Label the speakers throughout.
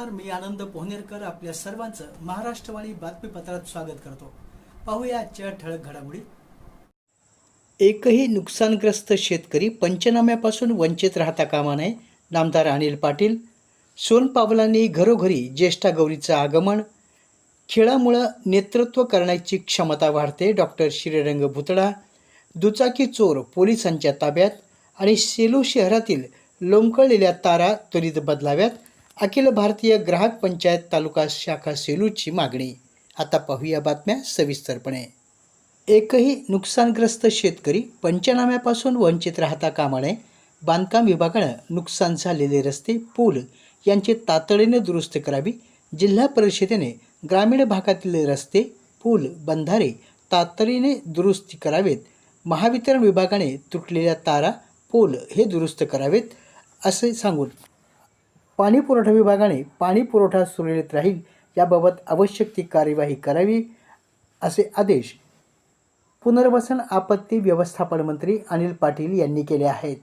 Speaker 1: नमस्कार मी आनंद पोहनेरकर आपल्या सर्वांचं महाराष्ट्रवाणी बातमीपत्रात स्वागत करतो. पाहूया आजच्या ठळक घडामोडी. एकही नुकसानग्रस्त शेतकरी पंचनाम्यापासून वंचित राहता कामा नये नामदार अनिल पाटील. सोनपावलांनी घरोघरी ज्येष्ठा गौरीचं आगमन. खेळामुळं नेतृत्व करण्याची क्षमता वाढते डॉक्टर श्रीरंग भुतडा. दुचाकी चोर पोलिसांच्या ताब्यात आणि सेलू शहरातील लोंबकळलेल्या तारा त्वरित बदलाव्यात. अखिल भारतीय ग्राहक पंचायत तालुका शाखा सेलूची मागणी. आता पाहूया बातम्या सविस्तरपणे. एकही नुकसानग्रस्त शेतकरी पंचनाम्यापासून वंचित राहता कामा नये बांधकाम विभागानं नुकसान झालेले रस्ते पूल यांची तातडीने दुरुस्त करावी जिल्हा परिषदेने ग्रामीण भागातील रस्ते पूल बंधारे तातडीने दुरुस्ती करावेत महावितरण विभागाने तुटलेल्या तारा पोल हे दुरुस्त करावेत असे सांगून पाणी पुरवठा विभागाने पाणी पुरवठा सुरळीत राहील याबाबत आवश्यक ती कार्यवाही करावी असे आदेश पुनर्वसन आपत्ती व्यवस्थापन मंत्री अनिल पाटील यांनी केले आहेत.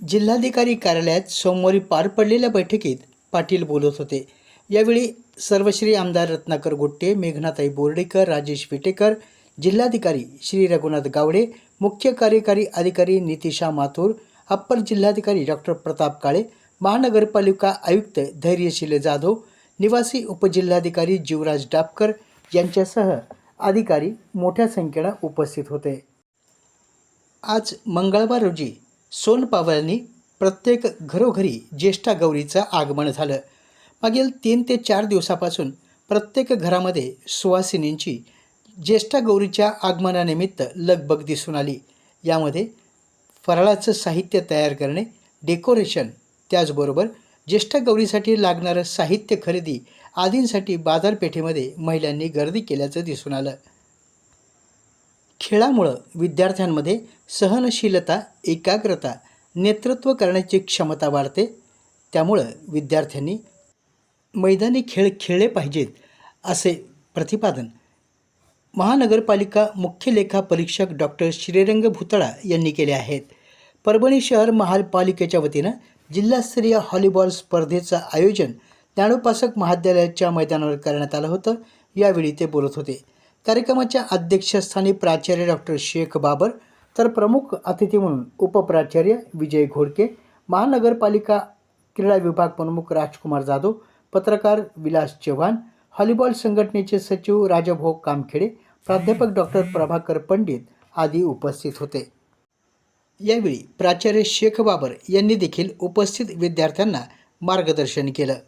Speaker 1: जिल्हाधिकारी कार्यालयात सोमवारी पार पडलेल्या बैठकीत पाटील बोलत होते. यावेळी सर्वश्री आमदार रत्नाकर गुट्टे मेघनाताई बोर्डेकर राजेश विटेकर जिल्हाधिकारी श्री रघुनाथ गावडे मुख्य कार्यकारी अधिकारी नितिशा माथूर अप्पर जिल्हाधिकारी डॉक्टर प्रताप काळे महानगरपालिका आयुक्त धैर्यशील जाधव निवासी उपजिल्हाधिकारी जीवराज डापकर यांच्यासह अधिकारी मोठ्या संख्येनं उपस्थित होते. आज मंगळवार रोजी सोनपावलांनी प्रत्येक घरोघरी ज्येष्ठा गौरीचं आगमन झालं. मागील तीन ते चार दिवसापासून प्रत्येक घरामध्ये सुवासिनींची ज्येष्ठा गौरीच्या आगमनानिमित्त लगबग दिसून आली. यामध्ये फराळाचं साहित्य तयार करणे डेकोरेशन त्याचबरोबर ज्येष्ठ गौरीसाठी लागणारं साहित्य खरेदी आदींसाठी बाजारपेठेमध्ये महिलांनी गर्दी केल्याचं दिसून आलं. खेळामुळं विद्यार्थ्यांमध्ये सहनशीलता एकाग्रता नेतृत्व करण्याची क्षमता वाढते. त्यामुळं विद्यार्थ्यांनी मैदानी खेळ खेळले पाहिजेत असे प्रतिपादन महानगरपालिका मुख्य लेखा परीक्षक डॉक्टर श्रीरंग भुतळा यांनी केले आहेत. परभणी शहर महापालिकेच्या वतीनं जिल्हास्तरीय हॉलीबॉल स्पर्धेचं आयोजन ज्ञानोपासक महाविद्यालयाच्या मैदानावर करण्यात आलं होतं. यावेळी ते बोलत होते. कार्यक्रमाच्या अध्यक्षस्थानी प्राचार्य डॉक्टर शेख बाबर तर प्रमुख अतिथी म्हणून उपप्राचार्य विजय घोडके महानगरपालिका क्रीडा विभाग प्रमुख राजकुमार जाधव पत्रकार विलास चव्हाण हॉलीबॉल संघटनेचे सचिव राजभोग कामखेडे प्राध्यापक डॉक्टर प्रभाकर पंडित आदी उपस्थित होते. यावेळी प्राचार्य शेख बाबर यांनी देखील उपस्थित विद्यार्थ्यांना मार्गदर्शन केलं.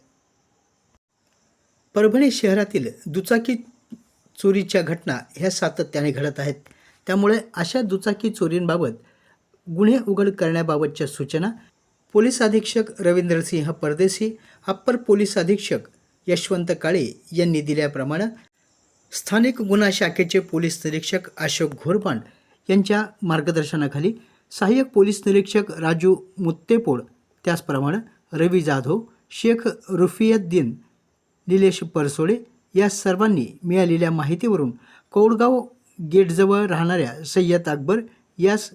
Speaker 1: परभणी शहरातील दुचाकी चोरीच्या घटना ह्या सातत्याने घडत आहेत. त्यामुळे अशा दुचाकी चोरींबाबत गुन्हे उघड करण्याबाबतच्या सूचना पोलीस अधीक्षक रवींद्रसिंह परदेशी अप्पर पोलीस अधीक्षक यशवंत काळे यांनी दिल्याप्रमाणे स्थानिक गुन्हा शाखेचे पोलीस निरीक्षक अशोक घोरपांड यांच्या मार्गदर्शनाखाली सहाय्यक पोलीस निरीक्षक राजू मुत्तेपोड त्याचप्रमाणे रवी जाधव शेख रुफियद्दीन निलेश परसोडे या सर्वांनी मिळालेल्या माहितीवरून कौडगाव गेटजवळ राहणाऱ्या सय्यद अकबर यास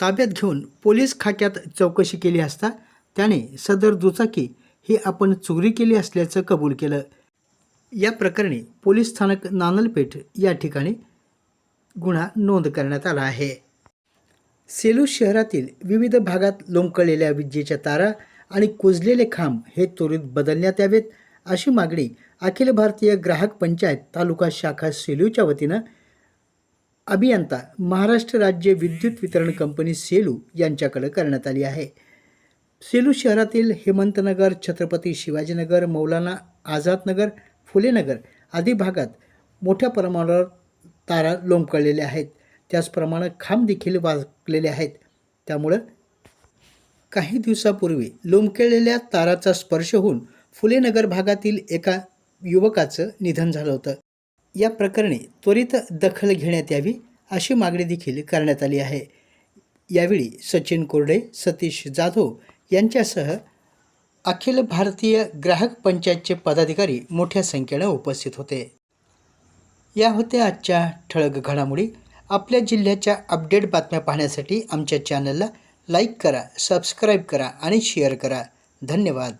Speaker 1: ताब्यात घेऊन पोलीस खाक्यात चौकशी केली असता त्याने सदर दुचाकी ही आपण चोरी केली असल्याचं कबूल केलं. या प्रकरणी पोलीस स्थानक नानलपेठ या ठिकाणी गुन्हा नोंद करण्यात आला आहे. सेलू शहरातील विविध भागात लोंबकळलेल्या विजेच्या तारा आणि कुजलेले खांब हे त्वरित बदलण्यात यावेत अशी मागणी अखिल भारतीय ग्राहक पंचायत तालुका शाखा सेलूच्या वतीनं अभियंता महाराष्ट्र राज्य विद्युत वितरण कंपनी सेलू यांच्याकडे करण्यात आली आहे. सेलू शहरातील हेमंतनगर छत्रपती शिवाजीनगर मौलाना आझादनगर फुलेनगर आदी भागात मोठ्या प्रमाणावर तारा लोंबकळलेल्या आहेत. त्याचप्रमाणे खांब देखील वाकलेले आहेत. त्यामुळं काही दिवसापूर्वी लोंबकेलेल्या ताराचा स्पर्श होऊन फुलेनगर भागातील एका युवकाचं निधन झालं होतं. या प्रकरणी त्वरित दखल घेण्यात यावी अशी मागणी देखील करण्यात आली आहे. यावेळी सचिन कोरडे सतीश जाधव यांच्यासह अखिल भारतीय ग्राहक पंचायतचे पदाधिकारी मोठ्या संख्येनं उपस्थित होते. या होत्या आजच्या ठळक घडामोडी. आपल्या जिल्ह्याच्या अपडेट बातम्या पाहण्यासाठी आमच्या चॅनलला लाईक करा सबस्क्राईब करा आणि शेअर करा. धन्यवाद.